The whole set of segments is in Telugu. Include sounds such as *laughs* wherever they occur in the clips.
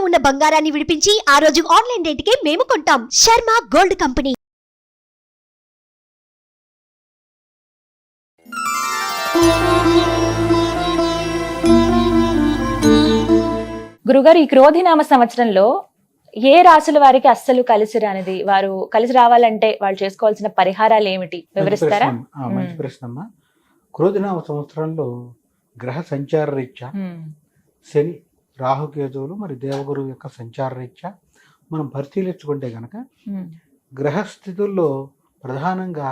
ఉన్న బంగారాన్ని విడిపించి ఆ రోజు ఆన్లైన్ రేటుకే మేము కొంటాం. Sharma gold company. గురుగారు ఈ క్రోధినామ సంవత్సరంలో ఏ రాసుల వారికి అస్సలు కలిసి రానిది? వారు కలిసి రావాలంటే వాళ్ళు చేసుకోవాల్సిన పరిహారాలు ఏమిటి? వివరిస్తారా? మంచి ప్రశ్న. ఆ, మంచి మ్మ్. ప్రశ్న అమ్మా. క్రోధినామ సంవత్సరంలో గ్రహ సంచార రీత్యా శని రాహుకేతువులు మరి దేవగురు యొక్క సంచార రీత్యా మనం పరిశీలించుకుంటే గనక ఉమ్, గ్రహస్థితుల్లో ప్రధానంగా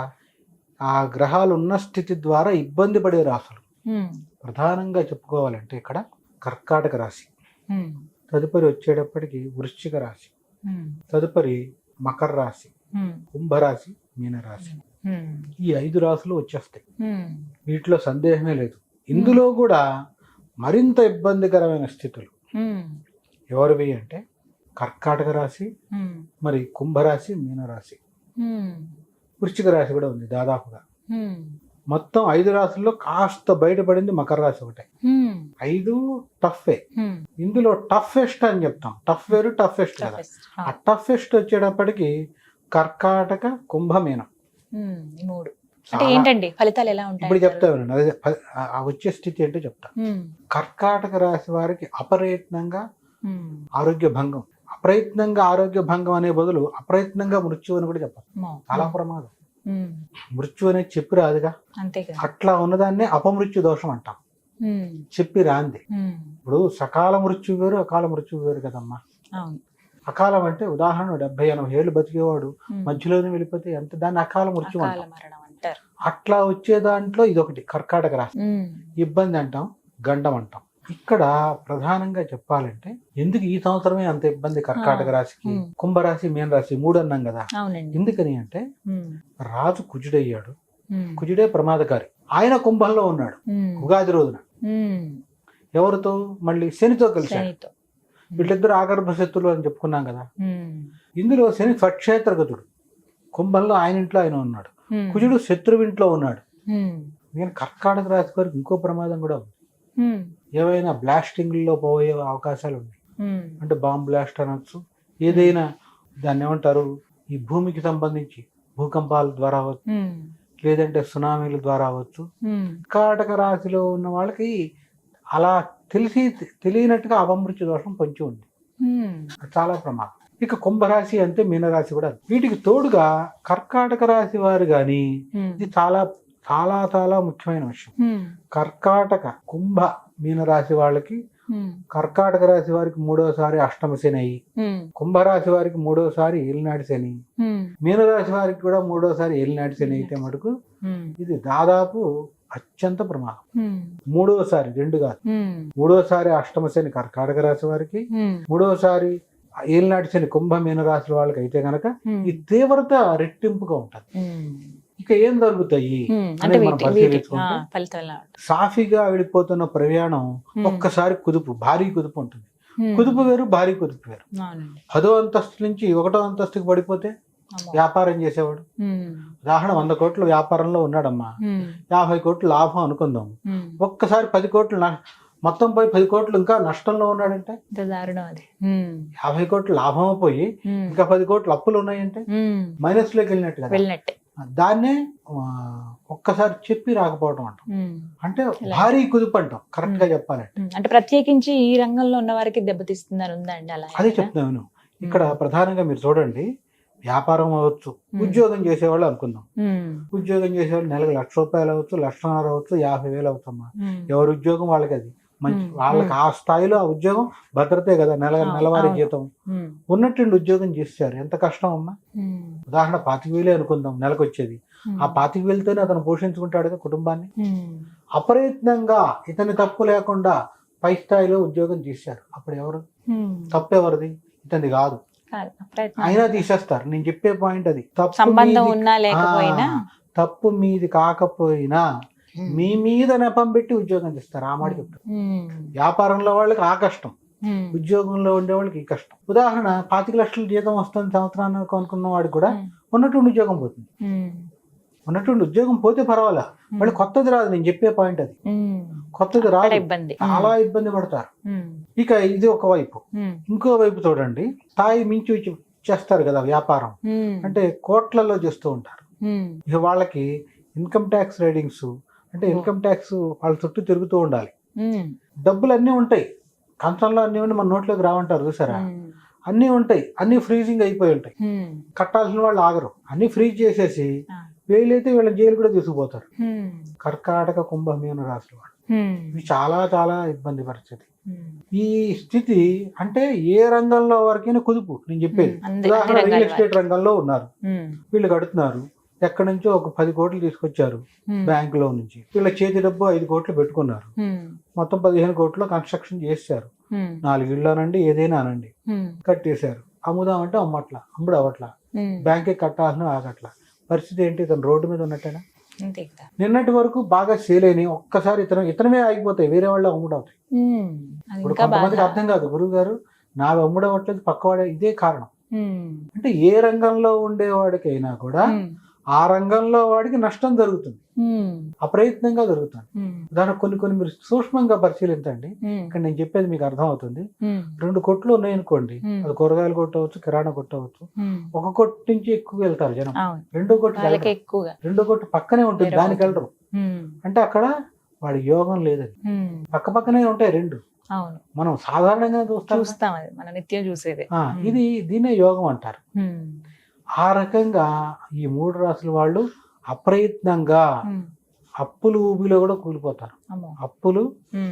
ఆ గ్రహాలు ఉన్న స్థితి ద్వారా ఇబ్బంది పడే రాశులు ఉమ్, ప్రధానంగా చెప్పుకోవాలంటే ఇక్కడ కర్కాటక రాశి. తదుపరి వచ్చేటప్పటికి వృశ్చిక రాశి. తదుపరి మకర రాశి. కుంభరాశి మీనరాశి. ఈ ఐదు రాశులు వచ్చేస్తాయి. వీటిలో సందేహమే లేదు. ఇందులో కూడా మరింత ఇబ్బందికరమైన స్థితులు. ఎవరివి అంటే కర్కాటక రాశి మరి కుంభరాశి మీనరాశి. వృశ్చిక రాశి కూడా ఉంది దాదాపుగా. మొత్తం ఐదు రాశుల్లో కాస్త బయటపడింది మకర రాశి ఒకటే. ఐదు టఫే. ఇందులో టఫెస్ట్ అని చెప్తాం. టఫ్ వేరు టఫెస్ట్ కదా. ఆ, టఫెస్ట్ వచ్చేటప్పటికి కర్కాటక కుంభమీనం మూడు. అంటే ఏంటండి? ఫలితాలు ఎలా ఉంటాయి ఇప్పుడు చెప్తా వినండి. అదే వచ్చే స్థితి ఏంటో చెప్తా. కర్కాటక రాశి వారికి అపరయత్నంగా ఆరోగ్య భంగం. అప్రయత్నంగా ఆరోగ్య భంగం అనే బదులు అప్రయత్నంగా మృత్యు అని కూడా చెప్పాలి. చాలా ప్రమాదం. మృత్యు అనేది చెప్పి రాదుగా. అట్లా ఉన్నదాన్నే అపమృత్యు దోషం అంటాం. చెప్పి రాంది. ఇప్పుడు సకాల మృత్యు వేరు అకాల మృత్యు వేరు కదమ్మా. అకాలం అంటే ఉదాహరణ డెబ్బై ఎనభై ఏళ్ళు బతికేవాడు మధ్యలోనే వెళ్ళిపోతే ఎంత దాన్ని అకాల మృత్యు అంటాం. అట్లా వచ్చే దాంట్లో ఇదొకటి కర్కాటక రాశి. ఇబ్బంది అంటాం గండం అంటాం. ఇక్కడ ప్రధానంగా చెప్పాలంటే ఎందుకు ఈ సంవత్సరమే అంత ఇబ్బంది కర్కాటక రాశికి. కుంభరాశి మీన రాశి మూడు అన్నాం కదా ఎందుకని అంటే రాజు కుజుడయ్యాడు. కుజుడే ప్రమాదకారి. ఆయన కుంభంలో ఉన్నాడు. ఉగాది రోజున. ఎవరితో? మళ్ళీ శనితో కలిశాడు. శనితో. వీళ్ళిద్దరు ఆగర్భ శత్రులు అని చెప్పుకున్నాం కదా. ఇందులో శని స్వక్షేత్రగతుడు. కుంభంలో ఆయన ఇంట్లో ఆయన ఉన్నాడు. కుజుడు శత్రువింట్లో ఉన్నాడు. నేను కర్కాటక రాశి వారికి ఇంకో ప్రమాదం కూడా ఉంది. ఏవైనా బ్లాస్టింగ్లో పోయే అవకాశాలు ఉన్నాయి. అంటే బాంబ్ బ్లాస్ట్ అనొచ్చు. ఏదైనా దాన్ని ఏమంటారు? ఈ భూమికి సంబంధించి భూకంపాల ద్వారా అవ్వచ్చు. ఉమ్, లేదంటే సునామీల ద్వారా అవ్వచ్చు. ఉమ్, కర్కాటక రాశిలో ఉన్న వాళ్ళకి అలా తెలిసి తెలియనట్టుగా అపమృత్యు దోషం పొంచి ఉంది. చాలా ప్రమాదం. ఇక కుంభరాశి అంతే మీనరాశి కూడా. వీటికి తోడుగా కర్కాటక రాశి వారు కానీ ఇది చాలా చాలా చాలా ముఖ్యమైన విషయం. కర్కాటక కుంభ మీనరాశి వాళ్ళకి కర్కాటక రాశి వారికి మూడోసారి అష్టమ శని అయ్యి కుంభరాశి వారికి మూడోసారి ఏలినాటి శని మీనరాశి వారికి కూడా మూడోసారి ఏలినాటి శని అయితే మటుకు ఇది దాదాపు అత్యంత ప్రమాదం. మూడోసారి రెండు కాదు. మూడోసారి అష్టమ శని కర్కాటక రాశి వారికి మూడోసారి ఏలినాటి శని కుంభ మీన రాశి వాళ్ళకి అయితే గనక ఈ తీవ్రత రెట్టింపుగా ఉంటుంది. ఇక ఏం జరుగుతాయి అనేది మనం పరిశీలించుకుంటే? సాఫీగా వెళ్ళిపోతున్న ప్రయాణం ఒక్కసారి కుదుపు భారీ కుదుపు ఉంటుంది. కుదుపు వేరు భారీ కుదుపు వేరు. పదో అంతస్తు నుంచి ఒకటో అంతస్తుకి పడిపోతే. వ్యాపారం చేసేవాడు. ఉదాహరణ వంద కోట్లు వ్యాపారంలో ఉన్నాడమ్మా. యాభై కోట్లు లాభం అనుకుందాం. ఒక్కసారి పది కోట్లు మొత్తం పోయి పది కోట్లు ఇంకా నష్టంలో ఉన్నాడంటే? దారుణం అది. యాభై కోట్లు లాభం పోయి ఇంకా పది కోట్లు అప్పులు ఉన్నాయంటే? మైనస్లోకి వెళ్ళినట్టే దాన్నే ఒక్కసారి చెప్పి రాకపోవడం అంటాం. అంటే. భారీ కుదుపు అంటాం కరెక్ట్గా చెప్పాలంటే. అంటే ప్రత్యేకించి ఈ రంగంలో ఉన్న వారికి దెబ్బతీస్తుందని ఉందా అండి అలా అదే? చెప్తున్నాను ఇక్కడ ప్రధానంగా మీరు చూడండి వ్యాపారం అవ్వచ్చు ఉద్యోగం చేసేవాళ్ళు అనుకుందాం. ఉద్యోగం చేసేవాళ్ళు నెలకు లక్ష రూపాయలు అవ్వచ్చు లక్షన్నర అవ్వచ్చు యాభై వేలు అవుతామా? ఎవరి ఉద్యోగం వాళ్ళకి అది? మంచి. వాళ్ళకి ఆ స్థాయిలో ఆ ఉద్యోగం భద్రతే కదా నెల నెలవారీ. జీతం. ఉన్నట్టుండి ఉద్యోగం చేశారు ఎంత కష్టం ఉమ్, ఉదాహరణ పాతిక వేలే అనుకుందాం నెలకు వచ్చేది ఆ పాతిక వేలతోనే అతను పోషించుకుంటాడు కుటుంబాన్ని. ఉమ్, అప్రయత్నంగా ఇతని తప్పు లేకుండా పై స్థాయిలో ఉద్యోగం చేశారు అప్పుడు ఎవరు? తప్పు ఎవరిది? ఇతని కాదు. కాదు. అయినా తీసేస్తారు. నేను చెప్పే పాయింట్ అది. తప్పు సంబంధం మీది- ఉన్నా లేకపోయినా ఆ, తప్పు మీది కాకపోయినా మీ మీద నెపం పెట్టి ఉద్యోగం చేస్తారు. ఆ మాట చెప్తారు వ్యాపారంలో వాళ్ళకి ఆ కష్టం. ఉద్యోగంలో ఉండే వాళ్ళకి ఈ కష్టం. ఉదాహరణ పాతిక లక్షల జీతం వస్తుంది సంవత్సరానికి అనుకున్న వాడికి కూడా ఉన్నటువంటి ఉద్యోగం పోతుంది. ఉన్నటువంటి ఉద్యోగం పోతే పర్వాలా? మళ్ళీ కొత్తది రాదు నేను చెప్పే పాయింట్ అది. కొత్తది రాదు. ఇబ్బంది. చాలా ఇబ్బంది పడతారు. ఇక ఇది ఒక వైపు. ఇంకో వైపు చూడండి. స్థాయి మించి చేస్తారు కదా వ్యాపారం. అంటే కోట్లలో చేస్తూ ఉంటారు. ఇక వాళ్ళకి ఇన్కమ్ ట్యాక్స్ రైడింగ్స్ అంటే ఇన్కమ్ ట్యాక్స్ వాళ్ళ చుట్టూ తిరుగుతూ ఉండాలి. డబ్బులు అన్నీ ఉంటాయి కంచంలో అన్నీ ఉండి మన నోట్లోకి రావంటారు చూసారా. అన్నీ ఉంటాయి అన్నీ ఫ్రీజింగ్ అయిపోయి ఉంటాయి. కట్టాల్సిన వాళ్ళు ఆగరు అన్నీ ఫ్రీజ్ చేసేసి. వీళ్ళైతే వీళ్ళ జైలు కూడా తీసుకుపోతారు. కర్కాటక కుంభమీన రాశుల వాళ్ళు. ఇవి చాలా చాలా ఇబ్బంది పరిస్థితి. ఈ స్థితి అంటే ఏ రంగంలో వరకైనా కుదుపు నేను చెప్పేది ఉదాహరణ రియల్ ఎస్టేట్ రంగంలో ఉన్నారు. వీళ్ళు కడుతున్నారు ఎక్కడి నుంచో ఒక పది కోట్లు తీసుకొచ్చారు ఉమ్. బ్యాంకులో నుంచి. వీళ్ళ చేతి డబ్బు ఐదు కోట్లు పెట్టుకున్నారు. మొత్తం పదిహేను కోట్లు కన్స్ట్రక్షన్ చేశారు ఉమ్. నాలుగు ఇళ్ళు అనండి ఏదైనా అనండి. కట్టేశారు. అమ్ముదామంటే అమ్మట్లా అమ్ముడు అవట్లా. బ్యాంకే కట్టాల్సిన ఆగట్లా. పరిస్థితి ఏంటి? ఇతను రోడ్డు మీద ఉన్నట్టేనా? నిన్నటి వరకు బాగా సేల్ అయినాయి. ఒక్కసారి ఇతను ఇతనమే ఆగిపోతాయి. వేరే వాళ్ళు అమ్ముడవుతాయి ఇప్పుడు కొంతమందికి అర్థం కాదు. గురువు గారు నావి అమ్ముడవట్లేదు పక్కవాడే ఇదే కారణం. అంటే ఏ రంగంలో ఉండేవాడికైనా కూడా. ఆ రంగంలో వాడికి నష్టం జరుగుతుంది. అప్రయత్నంగా జరుగుతుంది. దానికి కొన్ని కొన్ని మీరు సూక్ష్మంగా పరిశీలించండి. ఇక్కడ నేను చెప్పేది మీకు అర్థం అవుతుంది. రెండు కొట్లు ఉన్నాయనుకోండి. అది కూరగాయలు కొట్టవచ్చు కిరాణా కొట్టవచ్చు. ఒక కొట్టు నుంచి ఎక్కువ వెళ్తారు జనం రెండో కొట్టు ఎక్కువగా రెండో కొట్టు పక్కనే ఉంటుంది దానికి. వెళ్ళరు. అంటే అక్కడ వాడి యోగం లేదని. పక్క పక్కనే ఉంటాయి రెండు అవును మనం సాధారణంగా చూస్తాం చూస్తాం అది మన నిత్యం చూసేదే ఇది దీనే యోగం అంటారు. ఆ రకంగా ఈ మూడు రాసుల వాళ్ళు అప్రయత్నంగా. అప్పులు ఊబిలో కూడా కూలిపోతారు అప్పులు.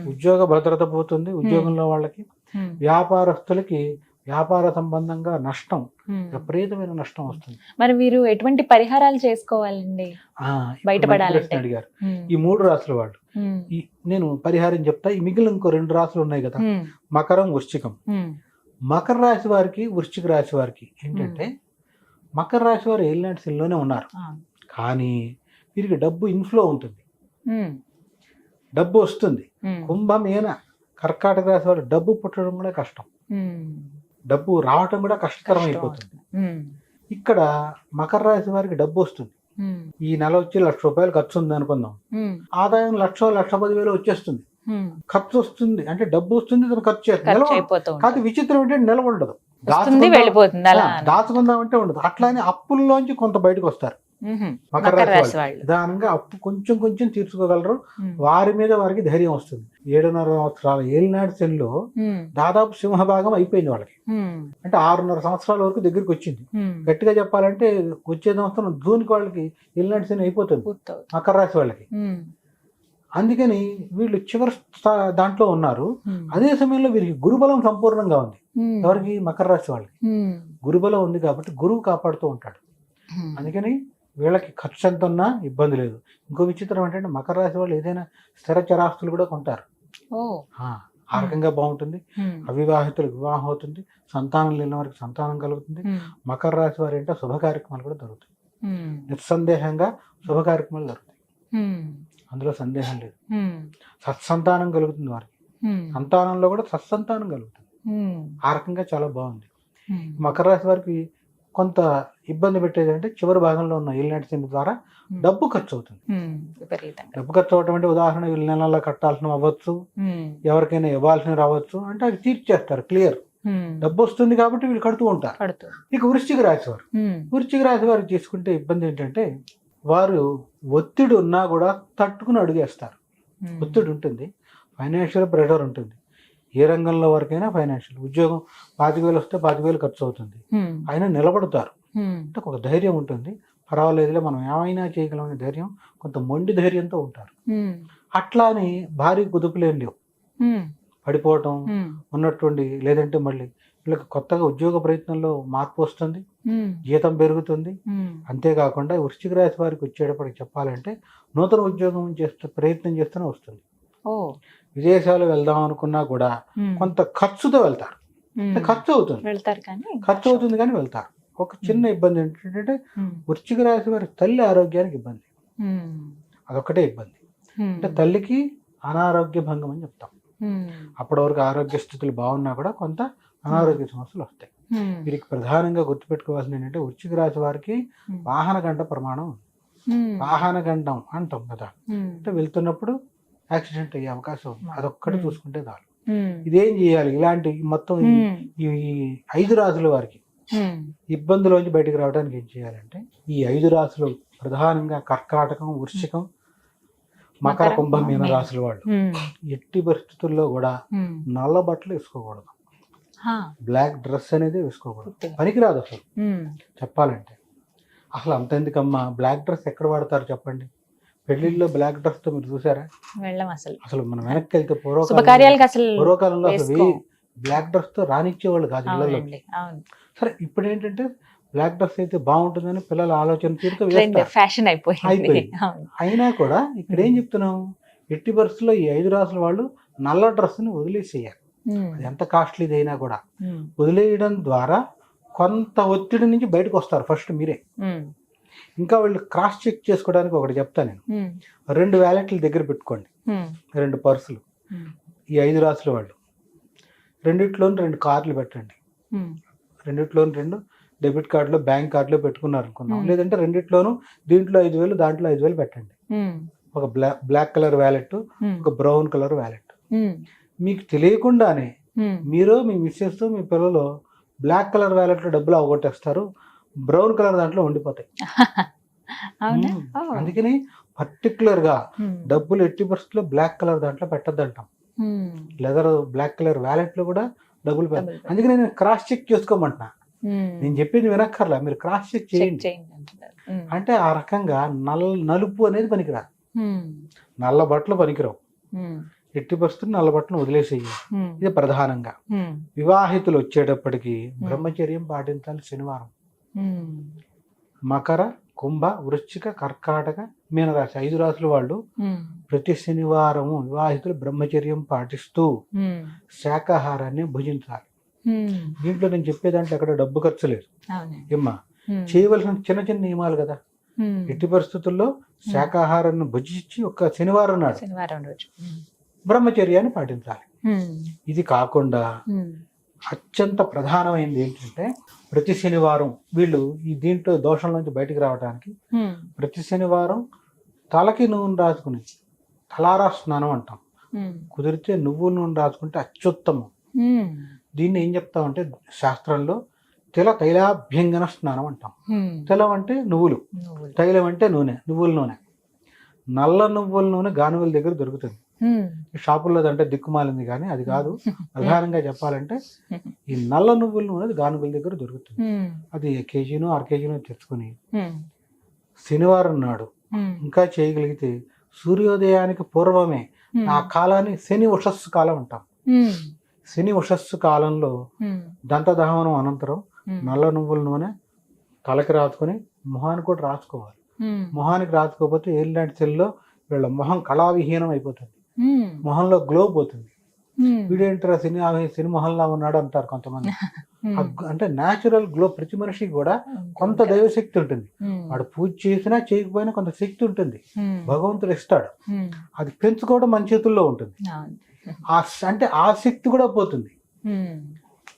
ఉద్యోగ భద్రత పోతుంది ఉద్యోగంలో వాళ్ళకి. వ్యాపారస్తులకి వ్యాపార సంబంధంగా నష్టం. విపరీతమైన నష్టం వస్తుంది మరి మీరు ఎటువంటి పరిహారాలు చేసుకోవాలండి బయటపడాలంటే. అడిగారు. ఈ మూడు రాసుల వాళ్ళు నేను పరిహారం చెప్తా ఈ మిగిలిన ఇంకో రెండు రాసులు ఉన్నాయి కదా. మకరం వృశ్చికం. మకర రాశి వారికి వృశ్చిక రాశి వారికి ఏంటంటే మకర రాశి వారు ఏలినాటి శనిలోనే ఉన్నారు. కానీ వీరికి డబ్బు ఇన్ఫ్లో ఉంటుంది. డబ్బు వస్తుంది. కుంభమేన కర్కాటక రాశి వారు డబ్బు పుట్టడం కూడా కష్టం. డబ్బు రావటం కూడా కష్టతరం కష్టం అయిపోతుంది. ఇక్కడ మకర రాశి వారికి డబ్బు వస్తుంది. ఈ నెల వచ్చి లక్ష రూపాయలు ఖర్చు ఉంది అనుకుందాం. ఆదాయం లక్ష లక్ష పదివేలు వచ్చేస్తుంది ఉమ్. ఖర్చు వస్తుంది అంటే డబ్బు వస్తుంది ఖర్చు చేస్తుంది కాదు. విచిత్రం ఏంటంటే వస్తుంది దాచుకుందాం- వెళ్ళిపోతుంది అలా దాచుకుందామంటే ఉండదు అట్లానే అప్పుల్లోంచి కొంత బయటకు వస్తారు. మకర రాశి వాళ్ళు నిదానంగా అప్పు కొంచెం కొంచెం తీర్చుకోగలరు. వారి మీద వారికి ధైర్యం వస్తుంది ఏడున్నర సంవత్సరాల ఏలినాటి శనిలో. దాదాపు సింహభాగం అయిపోయింది వాళ్ళకి. అంటే ఆరున్నర సంవత్సరాల వరకు దగ్గరికి వచ్చింది. గట్టిగా చెప్పాలంటే వచ్చే సంవత్సరం జూన్కి వాళ్ళకి ఏలినాటి శని అయిపోతుంది. మకర రాశి వాళ్ళకి. అందుకని వీళ్ళు చివరి దాంట్లో ఉన్నారు. అదే సమయంలో వీరికి గురుబలం సంపూర్ణంగా ఉంది. ఎవరికి మకర రాశి వాళ్ళకి. గురుబలం ఉంది కాబట్టి గురువు కాపాడుతూ ఉంటాడు. అందుకని వీళ్ళకి ఖర్చు ఎంత ఉన్నా ఇబ్బంది లేదు ఇంకో విచిత్రం ఏంటంటే మకర రాశి వాళ్ళు ఏదైనా స్థిర చరాస్తులు కూడా కొంటారు ఆ, రకంగా బాగుంటుంది. అవివాహితులకు వివాహం అవుతుంది సంతానం లేని వారికి సంతానం కలుగుతుంది. మకర రాశి వారి ఏంటో శుభ కార్యక్రమాలు కూడా ఉమ్. నిస్సందేహంగా శుభ కార్యక్రమాలు ఉమ్. అందులో సందేహం లేదు. సత్సంతానం కలుగుతుంది వారికి. సంతానంలో కూడా సత్సంతానం కలుగుతుంది. ఆ రకంగా చాలా బాగుంది. మకర రాశి వారికి కొంత ఇబ్బంది పెట్టేది అంటే చివరి భాగంలో ఉన్న ఏలినాటి శని ద్వారా డబ్బు ఖర్చు అవుతుంది డబ్బు ఖర్చు అవటం అంటే ఉదాహరణ వీళ్ళు నెలల్లో కట్టాల్సిన అవ్వచ్చు. ఎవరికైనా ఇవ్వాల్సిన రావచ్చు అంటే అవి తీర్చేస్తారు క్లియర్. డబ్బు వస్తుంది కాబట్టి వీళ్ళు కడుతూ ఉంటారు ఇక వృశ్చిక రాశి వారు. వృశ్చిక రాశి వారు తీసుకుంటే ఇబ్బంది ఏంటంటే వారు ఒత్తిడి ఉన్నా కూడా తట్టుకుని అడుగేస్తారు. ఒత్తిడి ఉంటుంది ఫైనాన్షియల్ ప్రెషర్ ఉంటుంది ఏ రంగంలో వరకైనా ఫైనాన్షియల్ ఉద్యోగం పాతిక వేలు వస్తే పాతిక వేలు ఖర్చు అవుతుంది. అయినా నిలబడతారు. అంటే ఒక ధైర్యం ఉంటుంది పర్వాలేదులే మనం ఏమైనా చేయగలమనే ధైర్యం కొంత మొండి ధైర్యంతో ఉంటారు. అట్లా అని భారీ కుదుపులేం లేవు. పడిపోవటం. ఉన్నటువంటి లేదంటే మళ్ళీ వీళ్ళకి కొత్తగా ఉద్యోగ ప్రయత్నంలో మార్పు వస్తుంది. జీతం పెరుగుతుంది. అంతేకాకుండా వృశ్చిక రాశి వారికి వచ్చేటప్పటికి చెప్పాలంటే నూతన ఉద్యోగం చేస్తే ప్రయత్నం చేస్తూనే వస్తుంది విదేశాలు వెళ్దాం అనుకున్నా కూడా. కొంత ఖర్చుతో వెళ్తారు ఖర్చు అవుతుంది ఖర్చు అవుతుంది కానీ వెళ్తారు ఒక చిన్న ఇబ్బంది ఏంటంటే. వృశ్చిక రాశి వారి తల్లి ఆరోగ్యానికి ఇబ్బంది. అదొకటే ఇబ్బంది. అంటే తల్లికి అనారోగ్య భంగం అని చెప్తాం. అప్పటి వరకు ఆరోగ్య స్థితులు బాగున్నా కూడా కొంత అనారోగ్య సమస్యలు వస్తాయి. వీరికి ప్రధానంగా గుర్తుపెట్టుకోవాల్సింది ఏంటంటే వృశ్చిక రాశి వారికి. వాహన గంట ప్రమాణం వాహన గండం అంటాం కదా. అంటే వెళ్తున్నప్పుడు యాక్సిడెంట్ అయ్యే అవకాశం ఉంది. అదొక్కటి. చూసుకుంటే చాలు. ఇదేం చేయాలి? ఇలాంటి మొత్తం ఈ- ఐదు రాసుల వారికి ఇబ్బందులోంచి బయటకు రావడానికి ఏం చేయాలంటే ఈ ఐదు రాసులు ప్రధానంగా కర్కాటకం వృశ్చికం మకర కుంభం మీన. రాసుల వాళ్ళు ఎట్టి పరిస్థితుల్లో కూడా. నల్ల బట్టలు వేసుకోకూడదు. బ్లాక్ డ్రెస్ అనేది వేసుకోకూడదు. పనికిరాదు అసలు. చెప్పాలంటే. అసలు అంత ఎందుకమ్మా? బ్లాక్ డ్రెస్ ఎక్కడ వాడతారు చెప్పండి? పెళ్ళిళ్ళలో బ్లాక్ డ్రెస్తో మీరు చూసారా? వెళ్ళం అసలు. అసలు మనం వెనక్కి వెళ్తే పూర్వకాలంలో అసలు పూర్వకాలంలో అసలు వేసుకోం. బ్లాక్ డ్రెస్తో రానిచ్చేవాళ్ళు కాదు అవును. సరే ఇప్పుడు ఏంటంటే బ్లాక్ డ్రెస్ అయితే బాగుంటుందని పిల్లల ఆలోచన తీరుతో ఫ్యాషన్ అయిపోయింది. అయినా కూడా ఇక్కడ ఏం చెప్తున్నాం? ఎట్టి పరిస్థితుల్లో ఈ ఐదు రాసుల వాళ్ళు నల్ల డ్రెస్ని వదిలేసేయాలి. అది ఎంత కాస్ట్లీది అయినా కూడా. వదిలేయడం ద్వారా కొంత ఒత్తిడి నుంచి బయటకు వస్తారు ఫస్ట్ మీరే. ఇంకా వీళ్ళు క్రాస్ చెక్ చేసుకోవడానికి ఒకటి చెప్తాను నేను. రెండు వ్యాలెట్లు దగ్గర పెట్టుకోండి. రెండు పర్సులు. ఈ ఐదు రాసుల వాళ్ళు. రెండిట్లోని రెండు కార్లు పెట్టండి. రెండిట్లోని రెండు డెబిట్ కార్డులో బ్యాంక్ కార్డులో పెట్టుకున్నారు అనుకుందాం. Hmm. లేదంటే రెండిట్లోనూ దీంట్లో ఐదు వేలు దాంట్లో ఐదు వేలు పెట్టండి. ఒక బ్లాక్ బ్లాక్ కలర్ వ్యాలెట్ ఒక బ్రౌన్ కలర్ వ్యాలెట్ మీకు తెలియకుండానే మీరు మీ మిస్సెస్ మీ పిల్లలు బ్లాక్ కలర్ వ్యాలెట్లో డబ్బులు అవగొట్టేస్తారు. బ్రౌన్ కలర్ దాంట్లో ఉండిపోతాయి. *laughs* అందుకని పర్టికులర్గా డబ్బులు ఎట్టి పరిస్థితుల్లో బ్లాక్ కలర్ దాంట్లో పెట్టద్దంటాం. ఉమ్, లెదర్ బ్లాక్ కలర్ వ్యాలెట్లో కూడా డబ్బులు అందుకని నేను క్రాస్ చెక్ చేసుకోమంటున్నా. నేను చెప్పింది వినక్కర్లా. మీరు క్రాస్ చెక్ చేయండి. అంటే ఆ రకంగా నల్ నలుపు అనేది పనికిరాదు. ఉమ్, నల్ల బట్టలు పనికిరావు. ఎట్టి పరిస్థితులు నల్ల బట్టలు వదిలేసేయి. ఇది ప్రధానంగా. వివాహితులు వచ్చేటప్పటికి బ్రహ్మచర్యం పాటించాలి శనివారం. మకర కుంభ వృశ్చిక కర్కాటక మీనరాశి ఐదు రాశుల వాళ్ళు ప్రతి శనివారము వివాహితులు బ్రహ్మచర్యం పాటిస్తూ శాకాహారాన్ని భుజించాలి. దీంట్లో నేను చెప్పేదాంట్లో ఎక్కడ డబ్బు ఖర్చు లేదు. ఏమ్మా? చేయవలసిన చిన్న చిన్న నియమాలు కదా. ఎట్టి పరిస్థితుల్లో శాకాహారాన్ని భుజించి ఒక శనివారం నాడు శనివారం రోజు. బ్రహ్మచర్యాన్ని పాటించాలి. ఇది కాకుండా అత్యంత ప్రధానమైనది ఏంటంటే ప్రతి శనివారం వీళ్ళు ఈ దీంట్లో దోషం నుంచి బయటికి రావడానికి ప్రతి శనివారం తలకి నూనె రాసుకుని తలారా స్నానం అంటాం. కుదిరితే నువ్వుల నూనె రాసుకుంటే అత్యుత్తమం. దీన్ని ఏం చెప్తామంటే శాస్త్రంలో తిల తైలాభ్యంగన స్నానం అంటాం. తిలం అంటే నువ్వులు. తైలం అంటే నూనె నువ్వుల నూనె. నల్ల నువ్వుల నూనె గానుగల దగ్గర దొరుకుతుంది. షాపుల్లో అంటే దిక్కుమాలింది కానీ అది కాదు. *laughs* ప్రధానంగా చెప్పాలంటే ఈ నల్ల నువ్వుల నూనె గానుగల దగ్గర దొరుకుతుంది. అది కేజీనో అర కేజీనో తెచ్చుకొని శనివారం నాడు ఇంకా చేయగలిగితే సూర్యోదయానికి పూర్వమే ఆ కాలాన్ని శని ఉషస్సు కాలం అంటాం. శని ఉషస్సు కాలంలో దంతదహనం అనంతరం నల్ల నువ్వుల నూనె తలకి రాసుకొని మొహానికి కూడా రాసుకోవాలి. మొహానికి రాసుకోకపోతే ఏలినాటి సెల్లో వీళ్ళ మొహం కళావిహీనం అయిపోతుంది. మొహంలో గ్లో పోతుంది. వీడేంటారా సినీ సినీ మొహంలా ఉన్నాడు అంటారు కొంతమంది. అంటే న్యాచురల్ గ్లో ప్రతి మనిషికి కూడా కొంత దైవశక్తి ఉంటుంది. వాడు పూజ చేసినా చేయకపోయినా కొంత శక్తి ఉంటుంది. భగవంతుడు ఇస్తాడు. అది పెంచుకోవడం మన చేతుల్లో ఉంటుంది. ఆ అంటే ఆ శక్తి కూడా పోతుంది.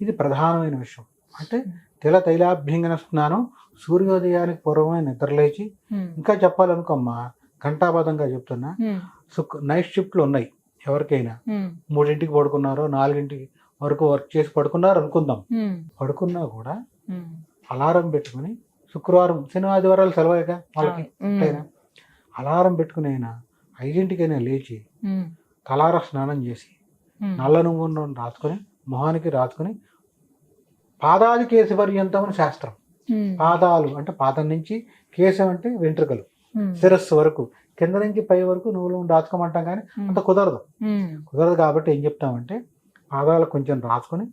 ఇది ప్రధానమైన విషయం. అంటే తెల తైలాభ్యంగన స్నానం సూర్యోదయానికి పూర్వమే నిద్రలేచి ఇంకా చెప్పాలనుకో అమ్మా ఘంటాబద్ధంగా చెప్తున్నా సుక్ నైట్ షిఫ్ట్లు ఉన్నాయి. ఎవరికైనా. మూడింటికి పడుకున్నారో నాలుగింటికి వరకు వర్క్ చేసి పడుకున్నారు అనుకుందాం. పడుకున్నా కూడా అలారం పెట్టుకుని శుక్రవారం శని ఆదివారాలు సెలవుగా వాళ్ళకి ఎట్లయినా అలారం పెట్టుకుని అయినా ఐదింటికైనా లేచి తలార స్నానం చేసి నల్ల నువ్వు రాసుకొని మొహానికి రాసుకొని పాదాది కేశ పర్యంతం అని శాస్త్రం పాదాలు అంటే పాదం నుంచి కేశం అంటే వెంట్రుకలు. శిరస్సు వరకు కింద నుంచి పై వరకు నువ్వులు రాసుకోమంటాం కానీ అంత కుదరదు. ఉమ్, కుదరదు కాబట్టి ఏం చెప్తామంటే పాదాలు కొంచెం రాసుకొని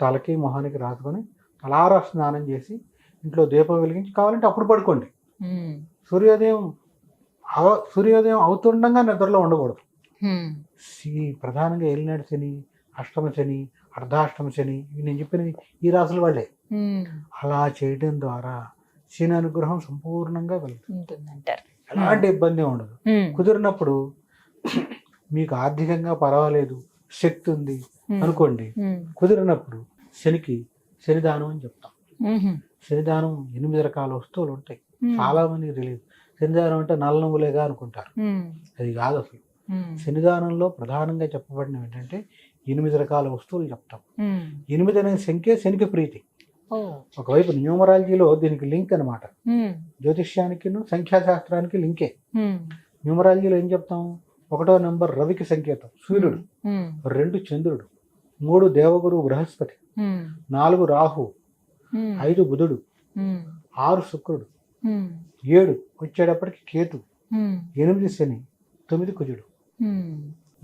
తలకి మొహానికి రాసుకొని తలారా స్నానం చేసి ఇంట్లో దీపం వెలిగించి కావాలంటే అప్పుడు పడుకోండి. సూర్యోదయం సూర్యోదయం అవుతుండగా నిద్రలో ఉండకూడదు. ప్రధానంగా ఏలినాడు శని అష్టమ శని అర్ధాష్టమ శని నేను చెప్పిన ఈ రాసుల వాళ్ళే. అలా చేయడం ద్వారా శని అనుగ్రహం సంపూర్ణంగా వెళ్తుంది ఉంటుందంటారు. ఎలాంటి ఇబ్బంది ఉండదు. కుదిరినప్పుడు మీకు ఆర్థికంగా పర్వాలేదు శక్తి ఉంది అనుకోండి. కుదిరినప్పుడు శనికి శనిదానం అని చెప్తాం. శనిదానం ఎనిమిది రకాల వస్తువులు ఉంటాయి. చాలా మంది తెలియదు. శనిదానం అంటే నల్ల నువ్వులేగా అనుకుంటారు. అది కాదు అసలు. శనిదానంలో ప్రధానంగా చెప్పబడినవి ఏంటంటే ఎనిమిది రకాల వస్తువులు చెప్తాం. ఎనిమిది అనే సంఖ్య శనికి ప్రీతి. ఒకవైపు న్యూమరాలజీలో దీనికి లింక్ అనమాట జ్యోతిష్యానికి సంఖ్యాశాస్త్రానికి లింకే. న్యూమరాలజీలో ఏం చెప్తాం? ఒకటో నెంబర్ రవికి సంకేతం. సూర్యుడు. రెండు చంద్రుడు. మూడు దేవగురు బృహస్పతి. నాలుగు రాహు. ఐదు బుధుడు. ఆరు శుక్రుడు. ఏడు వచ్చేటప్పటికి కేతు. ఎనిమిది శని. తొమ్మిది కుజుడు.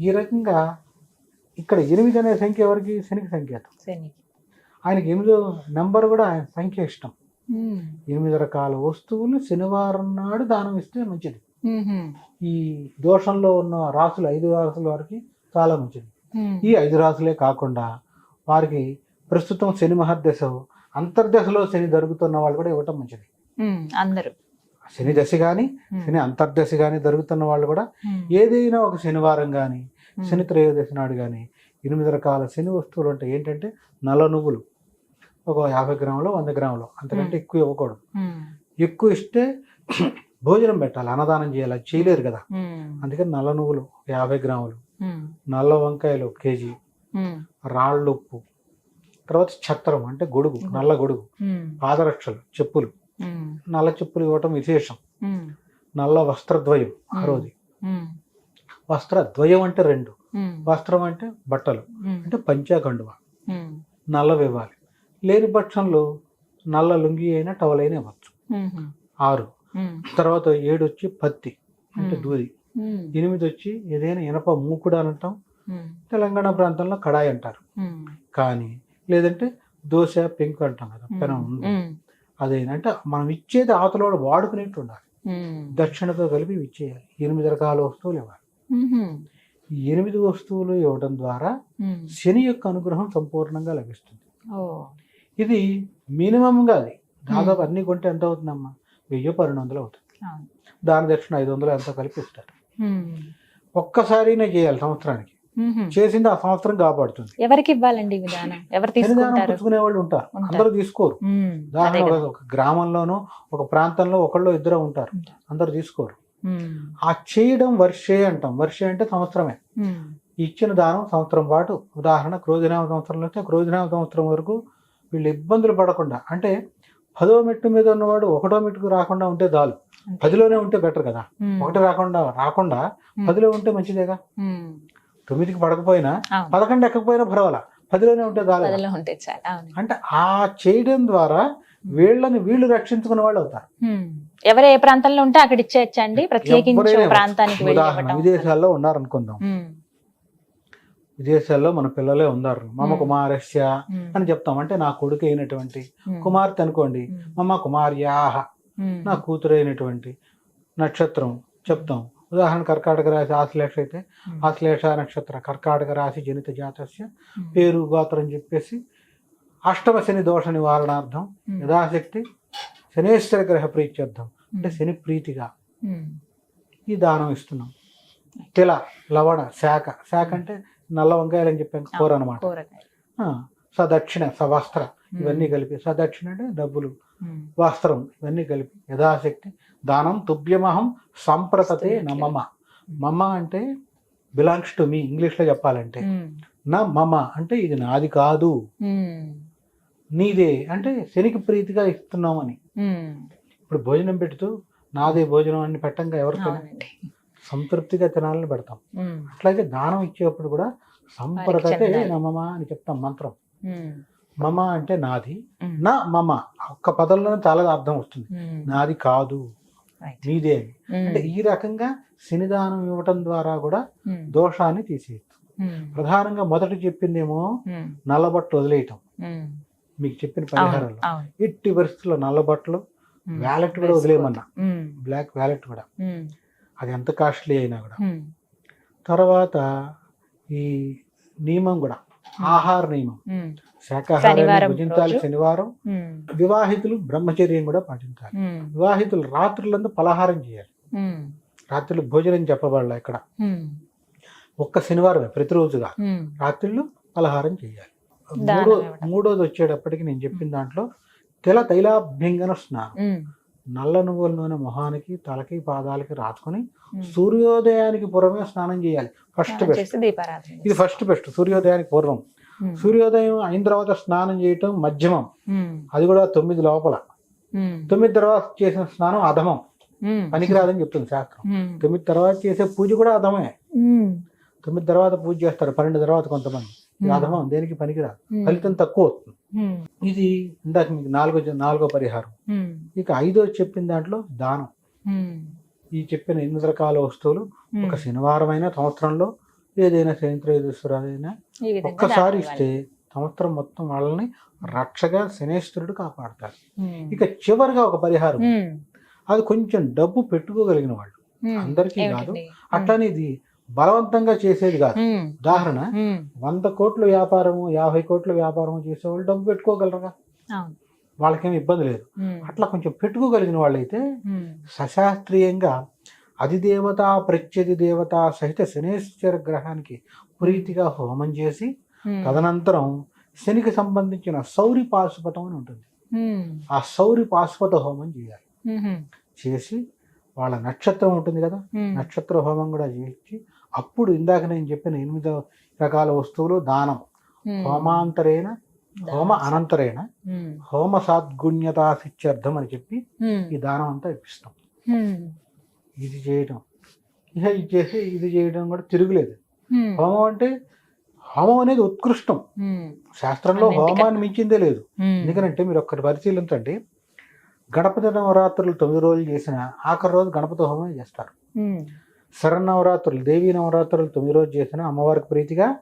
ఈ రకంగా ఇక్కడ ఎనిమిది అనే సంఖ్య ఎవరికి? శనికి సంకేతం. శనికి. ఆయనకి ఎనిమిదో నెంబర్ కూడా ఆయన సంఖ్య ఇష్టం. ఎనిమిది రకాల వస్తువులు శనివారం నాడు దానం ఇస్తే మంచిది. ఈ దోషంలో ఉన్న రాసులు ఐదు రాసుల వారికి చాలా మంచిది. ఈ ఐదు రాసులే కాకుండా వారికి ప్రస్తుతం శని మహర్దశ అంతర్దశలో శని జరుగుతున్న వాళ్ళు కూడా ఇవ్వటం మంచిది. అందరూ. శని దశ కానీ శని అంతర్దశ కానీ జరుగుతున్న వాళ్ళు కూడా ఏదైనా ఒక శనివారం కానీ శని త్రయోదశి నాడు కానీ ఎనిమిది రకాల శని వస్తువులు అంటే ఏంటంటే నల్ల నువ్వులు. ఒక యాభై గ్రాములు వంద గ్రాములు. అంతకంటే ఎక్కువ ఇవ్వకూడదు. ఎక్కువ ఇస్తే *clears throat* భోజనం పెట్టాలి అన్నదానం చేయాలి అది చేయలేరు కదా. అందుకని నల్ల నువ్వులు యాభై గ్రాములు నల్ల వంకాయలు కేజీ రాళ్ళు ఉప్పు తర్వాత ఛత్రం అంటే గొడుగు నల్ల గొడుగు పాదరక్షలు చెప్పులు. నల్ల చెప్పులు ఇవ్వటం విశేషం. నల్ల వస్త్రద్వయం ఆ. రోజు. వస్త్రద్వయం అంటే రెండు. వస్త్రం అంటే బట్టలు. అంటే పంచాకండువ నల్లవి ఇవ్వాలి లేని పక్షంలో నల్ల లుంగి అయినా టవల్ అయినా ఇవ్వచ్చు. ఆరు. తర్వాత ఏడు వచ్చి పత్తి అంటే. దూది. ఎనిమిది వచ్చి ఏదైనా ఇనప మూకుడు అని అంటాం. తెలంగాణ ప్రాంతంలో కడాయి అంటారు. కానీ లేదంటే దోశ పెంకు అంటాం కదా పెనం ఉంది. అదేనా అంటే మనం ఇచ్చేది అవతలోడు వాడుకునేట్టు ఉండాలి. దక్షిణతో కలిపి ఇచ్చేయాలి. ఎనిమిది రకాల వస్తువులు ఇవ్వాలి. ఎనిమిది వస్తువులు ఇవ్వడం ద్వారా శని యొక్క అనుగ్రహం సంపూర్ణంగా లభిస్తుంది. ఇది మినిమంగా అది. దాదాపు అన్ని కొంటే ఎంత అవుతుందమ్మా? వెయ్యి పన్నెండు వందలు అవుతుంది. దాని దక్షిణ ఐదు వందలు ఎంతో కలిపి ఇస్తారు. ఉమ్, ఒక్కసారినే చేయాలి సంవత్సరానికి. ఉమ్హు. చేసింది ఆ సంవత్సరం కాపాడుతుంది. ఎవరికి ఇవ్వాలండి విధానం? ఎవరు పుచ్చుకునే వాళ్ళు ఉంటారు. అందరూ తీసుకోరు. ఉదాహరణ. ఒక- గ్రామంలోనూ ఒక ప్రాంతంలో ఒకళ్ళు ఇద్దరు ఉంటారు. అందరూ తీసుకోరు. ఆ చేయడం వర్షే అంటాం. వర్షే అంటే సంవత్సరమే. ఇచ్చిన దానం సంవత్సరం పాటు. ఉదాహరణ క్రోధినామ సంవత్సరంలో అయితే క్రోధినామ సంవత్సరం వరకు వీళ్ళు ఇబ్బందులు పడకుండా అంటే పదో మెట్టు మీద ఉన్నవాడు ఒకటో మెట్టుకు రాకుండా ఉంటే చాలు. పదిలోనే ఉంటే బెటర్ కదా. ఒకటి రాకుండా రాకుండా పదిలో ఉంటే మంచిదేగా? తొమ్మిదికి పడకపోయినా. పదకొండు ఎక్కకపోయినా పర్వాలా? పదిలోనే ఉంటే చాలు అంటే ఆ చేయడం ద్వారా వీళ్ళని వీళ్ళు రక్షించుకున్న వాళ్ళు అవుతారు. ఎవరు ఏ ప్రాంతంలో ఉంటే అక్కడ ఇచ్చేయచ్చండి? ప్రత్యేకించి ప్రాంతానికి. విదేశాల్లో ఉన్నారనుకుందాం. విదేశాల్లో మన పిల్లలే ఉన్నారు. మమ. కుమారస్య అని చెప్తాం. అంటే నా కొడుకు అయినటువంటి కుమార్తె అనుకోండి. ఉమ్, మమ కుమార్యాహ నా కూతురు అయినటువంటి నక్షత్రం చెప్తాం. ఉదాహరణ కర్కాటక రాశి ఆశ్లేష అయితే ఆశ్లేష నక్షత్ర కర్కాటక రాశి జనిత జాతస్య పేరు గోత్రం చెప్పేసి అష్టమ శని దోష నివారణార్థం యథాశక్తి శనేశ్వర గ్రహ ప్రీత్యర్థం అంటే శని ప్రీతిగా ఈ దానం ఇస్తున్నాం. తిల లవణ శాఖ. శాఖ అంటే నల్ల వంకాయలు అని చెప్పాను కూర అనమాట సదక్షిణ సవస్త్ర ఇవన్నీ కలిపి సదక్షిణ అంటే డబ్బులు వస్త్రం ఇవన్నీ కలిపి యథాశక్తి దానం తుభ్యమహం సంప్రతతే నమమ మమ. అంటే బిలాంగ్స్ టు మీ ఇంగ్లీష్లో చెప్పాలంటే. నా మమ అంటే ఇది నాది కాదు. నీదే అంటే శనికి ప్రీతిగా ఇస్తున్నామని ఇప్పుడు భోజనం పెడుతూ నాదే భోజనం అని పెట్టంగా ఎవరికైనా సంతృప్తిగా తినాలని పెడతాం. అట్లాగే దానం ఇచ్చేటప్పుడు కూడా సంప్రతతే చెందాలి. నమమ అని చెప్తాం మంత్రం. మమ అంటే నాది. నా మమ. ఒక్క పదంలోనే చాలా అర్థం వస్తుంది. నాది కాదు. నీదే అంటే ఈ రకంగా శనిదానం ఇవ్వటం ద్వారా కూడా దోషాన్ని తీసేయచ్చు. ప్రధానంగా మొదట చెప్పిందేమో నల్లబట్టలు వదిలేయటం. మీకు చెప్పిన పరిహారాలు. ఎట్టి పరిస్థితుల్లో నల్లబట్టలు వ్యాలెట్ కూడా వదిలేయమన్నా. బ్లాక్ వ్యాలెట్ కూడా. అది ఎంత కాస్ట్లీ అయినా కూడా. తర్వాత ఈ నియమం కూడా ఆహార నియమం. శాకాహారాన్ని శనివారం భుజించాలి. శనివారం. వివాహితులు బ్రహ్మచర్యం కూడా పాటించాలి. వివాహితులు రాత్రులంతా పలహారం చేయాలి. రాత్రులు భోజనం చెప్పబడలే ఇక్కడ. ఒక్క శనివారమే ప్రతిరోజుగా. రాత్రిళ్ళు పలహారం చేయాలి. మూడో. మూడోది వచ్చేటప్పటికి నేను చెప్పిన దాంట్లో తెల తైలాభ్యంగన స్నానం నల్ల నువ్వుల నూనె మొహానికి తలకి పాదాలకి రాసుకొని. సూర్యోదయానికి పూర్వమే స్నానం చేయాలి ఫస్ట్ బెస్ట్ ఇది ఫస్ట్ బెస్ట్ సూర్యోదయానికి పూర్వం. సూర్యోదయం అయిన తర్వాత స్నానం చేయటం మధ్యమం. అది కూడా తొమ్మిది లోపల. తొమ్మిది తర్వాత చేసిన స్నానం అధమం. పనికిరాదని చెప్తుంది శాస్త్రం. తొమ్మిది తర్వాత చేసే పూజ కూడా అధమే. తొమ్మిది తర్వాత పూజ చేస్తారు పన్నెండు తర్వాత కొంతమంది అధమం దేనికి పనికిరాదు. ఫలితం తక్కువ వస్తుంది ఉమ్. ఇది ఇందాక మీకు నాలుగో నాలుగో పరిహారం. ఇక ఐదో చెప్పిన దాంట్లో దానం. ఈ చెప్పిన ఎనిమిది రకాల వస్తువులు. ఒక శనివారం అయినా సంవత్సరంలో ఏదైనా విధంగా ఒక్కసారి ఇస్తే సంవత్సరం మొత్తం వాళ్ళని రక్షగా శనేశ్వరుడు కాపాడతారు. ఇక చివరిగా ఒక పరిహారం. అది కొంచెం డబ్బు పెట్టుకోగలిగిన వాళ్ళు. అందరికీ కాదు? అట్లని ఇది బలవంతంగా చేసేది కాదు. ఉదాహరణ. వంద కోట్ల వ్యాపారము యాభై కోట్ల వ్యాపారము చేసేవాళ్ళు డబ్బు పెట్టుకోగలరుగా అవును. వాళ్ళకేం ఇబ్బంది లేదు. అట్లా కొంచెం పెట్టుకోగలిగిన వాళ్ళైతే. సశాస్త్రీయంగా అధిదేవత ప్రత్యధి దేవత సహిత శనేశ్వర గ్రహానికి ప్రీతిగా హోమం చేసి. తదనంతరం శనికి సంబంధించిన సౌరి పాశుపతం అని ఉంటుంది. ఆ సౌరి పాశుపత హోమం చేయాలి. చేసి వాళ్ళ నక్షత్రం ఉంటుంది కదా. నక్షత్ర హోమం కూడా చేసి అప్పుడు ఇందాక నేను చెప్పిన ఎనిమిదో రకాల వస్తువులు దానం. హోమాంతరేణ హోమ అనంతరేణ. హోమ సాద్గుణ్యతా సిత్యర్థం అని చెప్పి. ఈ దానం అంతా ఇప్పిస్తాం. ఇది చేయడం ఇక ఇది చేసి ఇది చేయడం కూడా తిరుగులేదు. హోమం అంటే హోమం అనేది ఉత్కృష్టం. శాస్త్రంలో. హోమాన్ని మించిందే లేదు ఉమ్. ఎందుకంటే మీరు ఒక్కటి పరిశీలించండి గణపతి నవరాత్రులు తొమ్మిది రోజులు చేసిన ఆఖరి రోజు గణపతి హోమం చేస్తారు. శరన్నవరాత్రులు దేవీ నవరాత్రులు తొమ్మిది రోజు చేసిన అమ్మవారికి ప్రీతిగా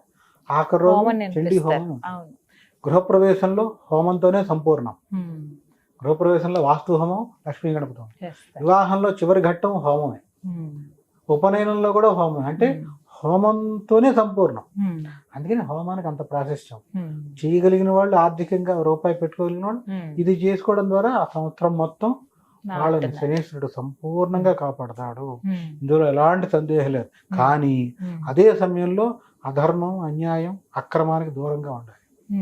ఆఖరి రోజు హోమం చండీ. హోమం. గృహప్రవేశంలో హోమంతోనే సంపూర్ణం. గృహప్రవేశంలో వాస్తు హోమం లక్ష్మీ గణపతి. వివాహంలో చివరి ఘట్టం హోమమే. ఉపనయనంలో కూడా హోమం అంటే హోమంతోనే సంపూర్ణం. అందుకని హోమానికి అంత ప్రాశస్త్యం ఉమ్. చేయగలిగిన వాళ్ళు ఆర్థికంగా రూపాయి పెట్టుకోగలిగిన వాళ్ళు. ఇది చేసుకోవడం ద్వారా ఆ సంవత్సరం మొత్తం వాళ్ళని. శనీశ్వరుడు సంపూర్ణంగా కాపాడతాడు. ఇందులో ఎలాంటి సందేహం లేదు కానీ. అదే సమయంలో అధర్మం అన్యాయం అక్రమానికి దూరంగా ఉండాలి.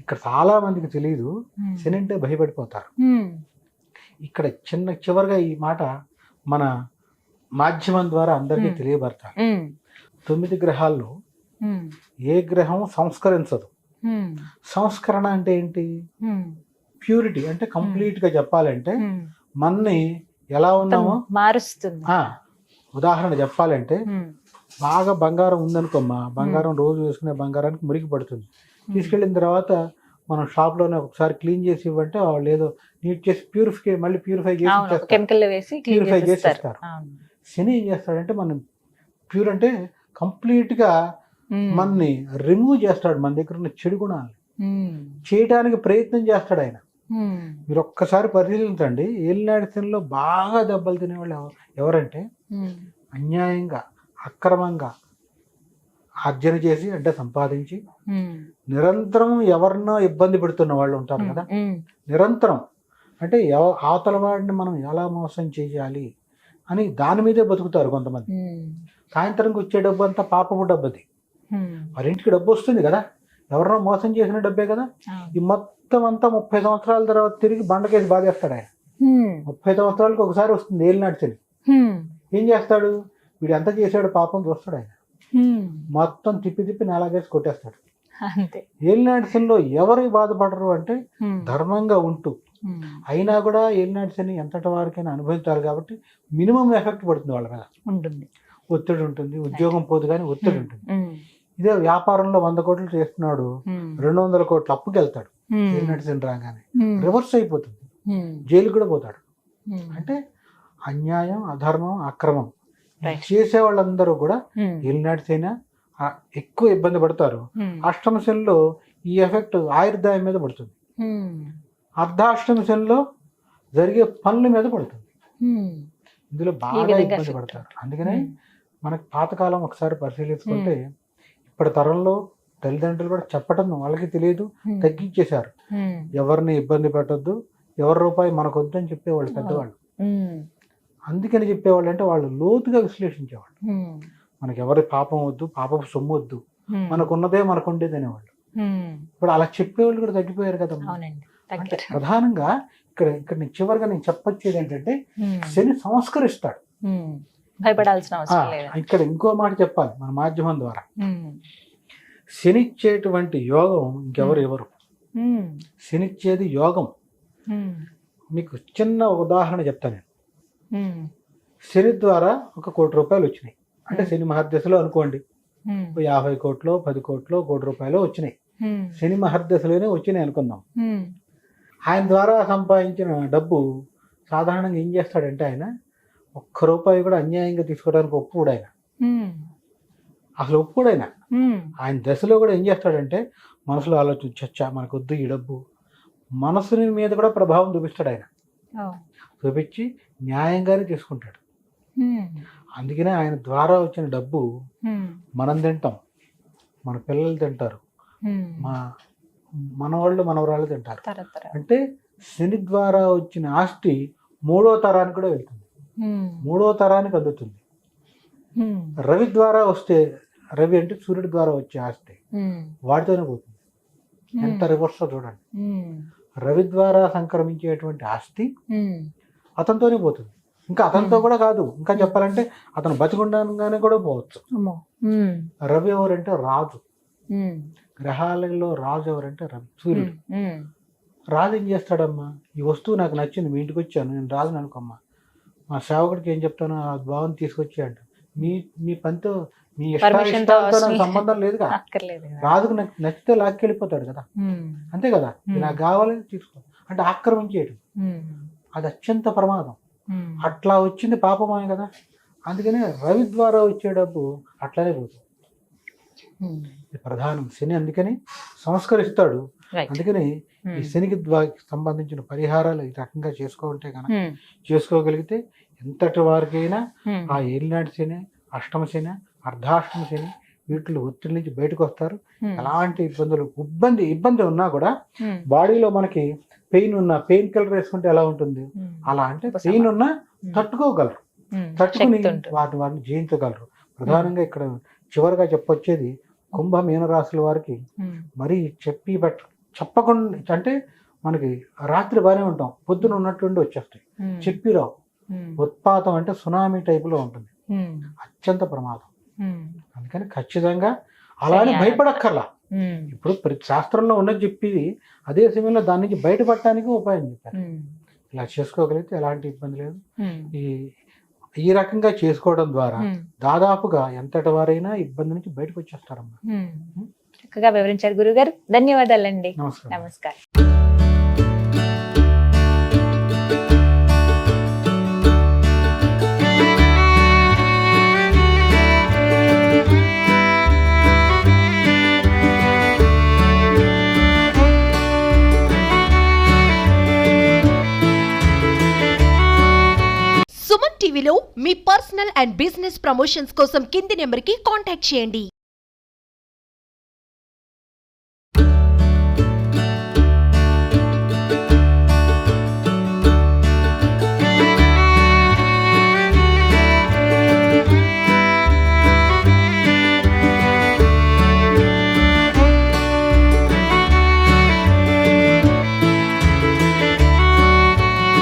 ఇక్కడ చాలా మందికి తెలియదు. శని అంటే భయపడిపోతారు. ఇక్కడ చిన్న చివరిగా ఈ మాట మన మాధ్యమం ద్వారా అందరికీ. తెలియబడతారు. తొమ్మిది గ్రహాల్లో. ఏ గ్రహం సంస్కరించదు. సంస్కరణ అంటే ఏంటి. ప్యూరిటీ అంటే కంప్లీట్గా చెప్పాలంటే. మన్ని ఎలా ఉన్నామో మారుస్తుంది ఉదాహరణ చెప్పాలంటే. బాగా బంగారం ఉందనుకోమ్మా బంగారం రోజు వేసుకునే బంగారానికి మురికి పడుతుంది తీసుకెళ్ళిన తర్వాత మనం షాప్లోనే ఒకసారి క్లీన్ చేసి ఇవ్వంటే వాళ్ళు ఏదో నీట్ చేసి ప్యూరిఫై మళ్ళీ ప్యూరిఫై చేసి అవును ఇచ్చేస్తారు. కెమికల్ వేసి క్లీన్ Purify చేసి చేస్తారు ఇస్తారు. అవును. శని ఏం చేస్తాడంటే మనం ప్యూర్ అంటే కంప్లీట్గా ఉమ్. మనని రిమూవ్ చేస్తాడు మన దగ్గర ఉన్న చెడు గుణాలు. చేయడానికి ప్రయత్నం చేస్తాడు ఆయన. మీరు ఒక్కసారి పరిశీలించండి ఏలినాటి శనిలో బాగా దెబ్బలు తినేవాళ్ళు ఎవ- ఎవరంటే. అన్యాయంగా అక్రమంగా ఆర్జన చేసి అంటే సంపాదించి. నిరంతరం ఎవరినో ఇబ్బంది పెడుతున్న వాళ్ళు ఉంటారు కదా. నిరంతరం అంటే అవతల వాడిని మనం ఎలా మోసం చేయాలి అని దాని మీదే బతుకుతారు కొంతమంది. సాయంత్రంకి వచ్చే డబ్బు అంతా పాపపు డబ్బు అది ఉమ్. మరి ఇంటికి డబ్బు వస్తుంది కదా ఎవరినో మోసం చేసిన డబ్బే కదా. ఈ మొత్తం అంతా ముప్పై సంవత్సరాల తర్వాత తిరిగి బండకేసి బాధేస్తాడు ఆయన. ముప్పై సంవత్సరాలకు ఒకసారి వస్తుంది ఏలినాటి ఉమ్. ఏం చేస్తాడు వీడు ఎంత చేశాడు పాపం చూస్తాడు ఆయన. మొత్తం తిప్పి తిప్పి నేలాగేసి కొట్టేస్తాడు అంతే ఏలినాటి శనిలో ఎవరు బాధపడరు అంటే. ధర్మంగా ఉంటూ. అయినా కూడా ఏలినాటి శని ఎంతటి వారికైనా అనుభవించాలి కాబట్టి మినిమం ఎఫెక్ట్ పడుతుంది వాళ్ళ మీద ఉంటుంది ఒత్తిడి ఉంటుంది ఉద్యోగం పోదు కానీ ఒత్తిడి ఉంటుంది. ఇదే వ్యాపారంలో వంద కోట్లు చేస్తున్నాడు. రెండు వందల కోట్లు అప్పుకి వెళ్తాడు శని రాగానే. రివర్స్ అయిపోతుంది. జైలు కూడా పోతాడు. అంటే అన్యాయం అధర్మం అక్రమం. చేసే వాళ్ళందరూ కూడా శని ఆ, ఎక్కువ ఇబ్బంది పడతారు. అష్టమ శనిలో ఈ ఎఫెక్ట్ ఆయుర్దాయం మీద పడుతుంది. అర్ధాష్టమ శనిలో జరిగే పనుల మీద పడుతుంది. ఇందులో బాగా ఇబ్బంది పడతారు అందుకనే. మనకి పాతకాలం ఒకసారి పరిశీలించుకుంటే ఇప్పటి తరంలో తల్లిదండ్రులు కూడా చెప్పడం వాళ్ళకి తెలియదు. తగ్గించేశారు. ఎవరిని ఇబ్బంది పెట్టొద్దు ఎవరి రూపాయి మనకు వద్దని చెప్పేవాళ్ళు పెద్దవాళ్ళు. అందుకని చెప్పేవాళ్ళు అంటే వాళ్ళు లోతుగా విశ్లేషించేవాళ్ళు. మనకి ఎవరి పాపం వద్దు పాపపు సొమ్ము వద్దు. మనకున్నదే మనకు ఉండేది అనేవాళ్ళు. ఇప్పుడు అలా చెప్పేవాళ్ళు కూడా తగ్గిపోయారు కదా అంటే ప్రధానంగా ఇక్కడ ఇక్కడ నేను చివరిగా నేను చెప్పొచ్చేది ఏంటంటే. శని సంస్కరిస్తాడు. భయపడాల్సిన అవసరం లేదు ఇక్కడ ఇంకో మాట చెప్పాలి మన మాధ్యమం ద్వారా. శనిచ్చేటువంటి యోగం ఇంకెవరు ఎవరు. శనిచ్చేది యోగం. మీకు చిన్న ఉదాహరణ చెప్తాను నేను. శని ద్వారా ఒక కోటి రూపాయలు వచ్చినాయి అంటే శని మహర్దశలో అనుకోండి యాభై కోట్లు పది కోట్లు కోటి రూపాయలు వచ్చినాయి. శని మహర్దశలోనే వచ్చినాయి అనుకుందాం. ఆయన ద్వారా సంపాదించిన డబ్బు సాధారణంగా ఏం చేస్తాడంటే ఆయన ఒక్క రూపాయి కూడా అన్యాయంగా తీసుకోవడానికి ఒప్పుకోడు ఆయన. అసలు ఒప్పుకోడు ఆయన. ఆయన దశలో కూడా ఏం చేస్తాడంటే మనసులో ఆలోచించచ్చా మనకొద్దు ఈ డబ్బు మనసుని మీద కూడా ప్రభావం చూపిస్తాడు ఆయన. చూపించి న్యాయంగానే తీసుకుంటాడు. అందుకనే ఆయన ద్వారా వచ్చిన డబ్బు. మనం తింటాం మన పిల్లలు తింటారు. మా మనవాళ్ళు మనవరాళ్ళు తింటారు. అంటే శని ద్వారా వచ్చిన ఆస్తి మూడో తరానికి కూడా వెళ్తుంది. మూడో తరానికి అందుతుంది. ఉమ్. రవి ద్వారా వస్తే రవి అంటే సూర్యుడి ద్వారా వచ్చే ఆస్తి. ఉమ్. వాటితోనే పోతుంది. ఎంత రివర్స్ చూడండి. రవి ద్వారా సంక్రమించేటువంటి ఆస్తి. అతనితోనే పోతుంది. ఇంకా అతనితో కూడా కాదు. ఇంకా చెప్పాలంటే అతను బతికుండగానే కూడా పోవచ్చు. రవి ఎవరంటే రాజు. గ్రహాలలో రాజు ఎవరంటే రవి సూర్యుడు. రాజు ఏం చేస్తాడమ్మా? ఈ వస్తువు నాకు నచ్చింది మీ ఇంటికి వచ్చాను నేను రాజుని అనుకోమ్మా. మా సేవకుడికి ఏం చెప్తాను ఆ బాగుని తీసుకొచ్చి అంట మీ మీ పనితో మీ ఇష్టాలతో నాకు సంబంధం అక్కర్లేదు కదా. రాజుకు నచ్- నచ్చితే లాక్కెళ్ళిపోతాడు కదా. అంతే కదా. నాకు కావాలి తీసుకో అంటే ఆక్రమించేయటం. అది అత్యంత ప్రమాదం. అట్లా వచ్చింది పాపమే కదా. అందుకనే రవి ద్వారా వచ్చే డబ్బు అట్లానే పోతుంది. ప్రధానం. శని అందుకని సంస్కరిస్తాడు. అందుకని ఈ. శనికి సంబంధించిన పరిహారాలు ఈ రకంగా చేసుకోవాలంటే కనుక. చేసుకోగలిగితే ఎంతటి వారికైనా. ఆ ఏలినాటి శని అష్టమ శని అర్ధాష్టమ శని వీటిలో ఒత్తిడి నుంచి బయటకు వస్తారు. ఎలాంటి ఇబ్బందులు ఇబ్బంది ఇబ్బంది ఉన్నా కూడా. బాడీలో మనకి పెయిన్ ఉన్న పెయిన్ కిల్లర్ వేసుకుంటే ఎలా ఉంటుంది. అలా అంటే. పెయిన్ ఉన్నా. తట్టుకోగలరు. తట్టుకుని. వాటిని వాటిని జయించగలరు ప్రధానంగా ఇక్కడ చివరిగా చెప్పొచ్చేది కుంభ మీనరాశుల వారికి. మరీ చెప్పి బట్ చెప్పకుండా అంటే మనకి రాత్రి బాగానే ఉంటాం పొద్దున ఉన్నట్టుండి వచ్చేస్తాయి ఉమ్. చెప్పి రావు ఉమ్. ఉత్పాతం అంటే సునామీ టైపులో ఉంటుంది. అత్యంత ప్రమాదం. అందుకని ఖచ్చితంగా అలానే. భయపడక్కర్లా. ఇప్పుడు ప్రతి శాస్త్రంలో ఉన్నది చెప్పేది అదే సమయంలో దాని నుంచి బయటపడటానికి ఉపాయం చెప్పారు. ఇలా చేసుకోగలిగితే ఎలాంటి ఇబ్బంది లేదు. ఈ ఈ రకంగా చేసుకోవడం ద్వారా. దాదాపుగా ఎంతటి వారైనా ఇబ్బంది నుంచి బయటకు వచ్చేస్తారమ్మా. చక్కగా వివరించారు గురుగారు. ధన్యవాదాలండి. నమస్కారం. నమస్కారం. సుమన్ టీవీలో మీ పర్సనల్ అండ్ బిజినెస్ ప్రమోషన్స్ కోసం కింది నెంబర్కి కాంటాక్ట్ చేయండి.